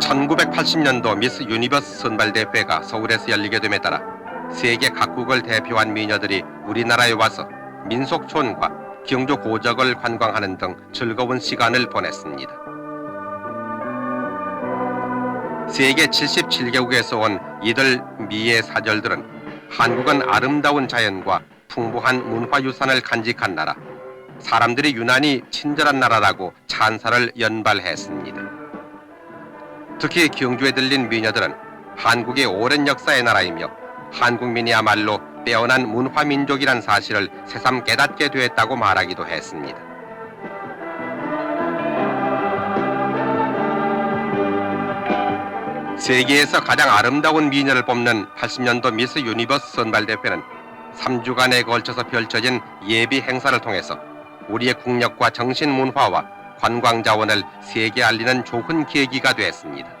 1980년도 미스 유니버스 선발대회가 서울에서 열리게 됨에 따라 세계 각국을 대표한 미녀들이 우리나라에 와서 민속촌과 경주 고적을 관광하는 등 즐거운 시간을 보냈습니다. 세계 77개국에서 온 이들 미의 사절들은 한국은 아름다운 자연과 풍부한 문화유산을 간직한 나라, 사람들이 유난히 친절한 나라라고 찬사를 연발했습니다. 특히 경주에 들린 미녀들은 한국의 오랜 역사의 나라이며 한국민이야말로 빼어난 문화민족이란 사실을 새삼 깨닫게 되었다고 말하기도 했습니다. 세계에서 가장 아름다운 미녀를 뽑는 80년도 미스 유니버스 선발대회는 3주간에 걸쳐서 펼쳐진 예비 행사를 통해서 우리의 국력과 정신 문화와 관광 자원을 세계 알리는 좋은 계기가 되었습니다.